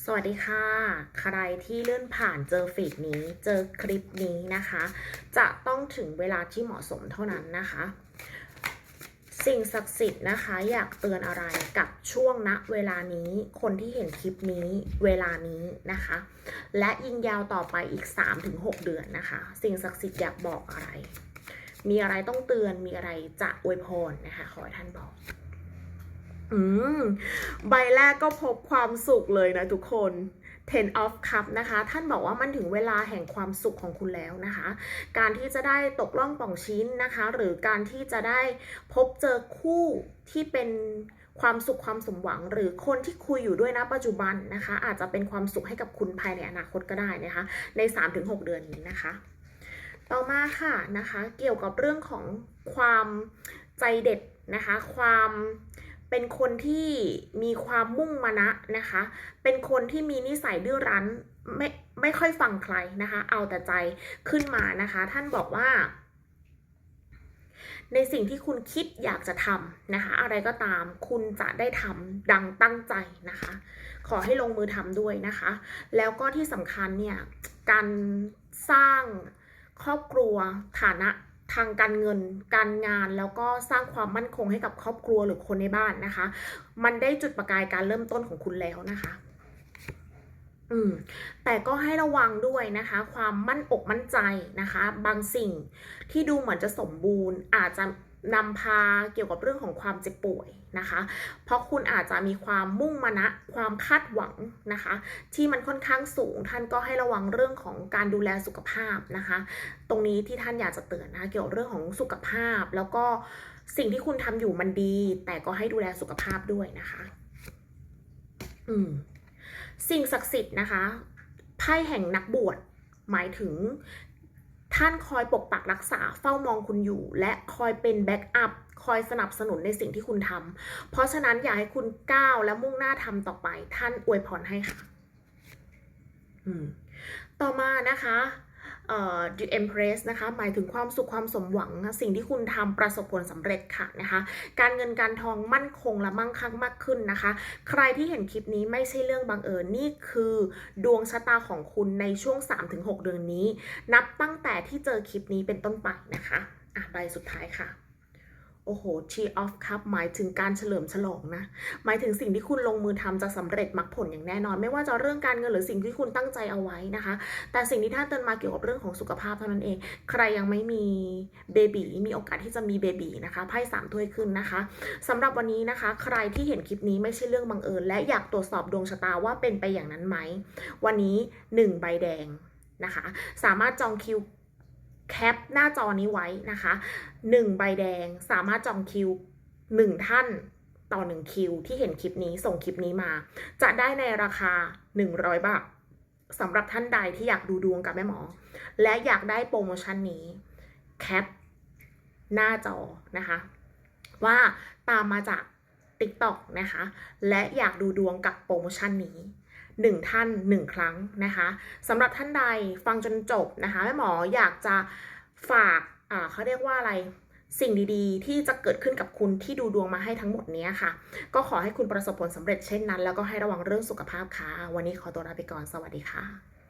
สวัสดีค่ะ ใครที่เลื่อนผ่านเจอฟีดนี้เจอคลิปนี้นะคะ จะต้องถึงเวลาที่เหมาะสมเท่านั้นนะคะ สิ่งศักดิ์สิทธิ์นะคะ อยากเตือนอะไรกับช่วงณเวลานี้คนที่เห็นคลิปนี้เวลานี้นะคะ และยิงยาวต่อไปอีก 3-6 เดือนนะคะ สิ่งศักดิ์สิทธิ์อยากบอกอะไร มีอะไรต้องเตือนมีอะไรจะอวยพรนะคะ ขอให้ท่านบอก อืม ใบแรกก็พบความสุขเลยนะทุกคน Ten of Cup นะคะ ท่านบอกว่ามันถึงเวลาแห่งความสุขของคุณแล้วนะคะ การที่จะได้ตกล่องป่องชิ้นนะคะ หรือการที่จะได้พบเจอคู่ที่เป็นความสุขความสมหวัง หรือคนที่คุยอยู่ด้วยนะปัจจุบันนะคะ อาจจะเป็นความสุขให้กับคุณภายในอนาคตก็ได้นะคะ ใน 3-6 เดือนนี้นะคะ ต่อมาค่ะนะคะ เกี่ยวกับเรื่องของความใจเด็ดนะคะ ความ เป็นคนที่มีความมุ่งมานะนะคะ เป็นคนที่มีนิสัยดื้อรั้นไม่ไม่ค่อยฟังใครนะคะ เอาแต่ใจขึ้นมานะคะ ท่านบอกว่า ในสิ่งที่คุณคิดอยากจะทำนะคะ อะไรก็ตามคุณจะได้ทำดังตั้งใจนะคะ ขอให้ลงมือทำด้วยนะคะ แล้วก็ที่สำคัญเนี่ย การสร้างครอบครัวฐานะ ทางการเงินการงานแล้วก็สร้างความมั่นคงให้กับครอบครัวหรือคนในบ้านนะคะ มันได้จุดประกายการเริ่มต้นของคุณแล้วนะคะอืมแต่ก็ให้ระวังด้วยนะคะ ความมั่นอกมั่นใจนะคะ บางสิ่งที่ดูเหมือนจะสมบูรณ์อาจจะ นำพาเกี่ยวกับเรื่องของความเจ็บป่วยนะคะ เพราะคุณอาจจะมีความมุ่งมานะ ความคาดหวังนะคะ ที่มันค่อนข้างสูง ท่านก็ให้ระวังเรื่องของการดูแลสุขภาพนะคะ ตรงนี้ที่ท่านอยากจะเตือนนะคะเกี่ยวกับเรื่องของสุขภาพ แล้วก็สิ่งที่คุณทำอยู่มันดี แต่ก็ให้ดูแลสุขภาพด้วยนะคะ อืม สิ่งศักดิ์สิทธิ์นะคะไพ่แห่งนักบวชหมายถึง ท่านคอยปกปักรักษาเฝ้ามองคุณอยู่ และคอยเป็นแบ็กอัพคอยสนับสนุนในสิ่งที่คุณทำเพราะฉะนั้นอยากให้คุณก้าวและมุ่งหน้าทำต่อไป ท่านอวยพรให้ค่ะต่อมานะคะ The Empress นะคะ หมายถึงความสุขความสมหวัง สิ่งที่คุณทำประสบผลสำเร็จค่ะนะคะ การเงินการทองมั่นคงและมั่งคั่งมากขึ้นนะคะ ใครที่เห็นคลิปนี้ไม่ใช่เรื่องบังเอิญนี่คือดวงชะตาของคุณในช่วง 3-6 เดือนนี้ นับตั้งแต่ที่เจอคลิปนี้เป็นต้นไปนะคะ อะใบสุดท้ายค่ะ โอ้โห Tree of Cup หมายถึงการเฉลิมฉลองนะ หมายถึงสิ่งที่คุณลงมือทำจะสำเร็จมรรคผลอย่างแน่นอน ไม่ว่าจะเรื่องการเงินหรือสิ่งที่คุณตั้งใจเอาไว้นะคะ แต่สิ่งที่ท่านเตือนมาเกี่ยวกับเรื่องของสุขภาพเท่านั้นเอง ใครยังไม่มีเบบีมีโอกาสที่จะมีเบบีนะคะไพ่สามถ้วยขึ้นนะคะสำหรับวันนี้นะคะ ใครที่เห็นคลิปนี้ไม่ใช่เรื่องบังเอิญ และอยากตรวจสอบดวงชะตาว่าเป็นไปอย่างนั้นไหม วันนี้ 1 ใบแดงนะคะ สามารถจองคิว แคปหน้าจอนี้ไว้นะคะ1ใบแดงสามารถจองคิว 1 ท่านต่อ 1 คิว ที่เห็นคลิปนี้ส่งคลิปนี้มา จะได้ในราคา 100 บาทสำหรับท่านใดที่อยากดูดวงกับแม่หมอ และอยากได้โปรโมชั่นนี้แคปหน้าจอนะคะ ว่าตามมาจาก TikTok นะคะ และอยากดูดวงกับโปรโมชั่นนี้ 1 ท่าน 1 ครั้งนะคะสำหรับท่านใดฟังจนจบนะคะแม่หมออยากจะฝากอ่าเขาเรียกว่าอะไรสิ่งดีๆ ที่จะเกิดขึ้นกับคุณที่ดูดวงมาให้ทั้งหมดนี้ค่ะ ก็ขอให้คุณประสบผลสำเร็จเช่นนั้น แล้วก็ให้ระวังเรื่องสุขภาพค่ะ วันนี้ขอตัวลาไปก่อนสวัสดีค่ะ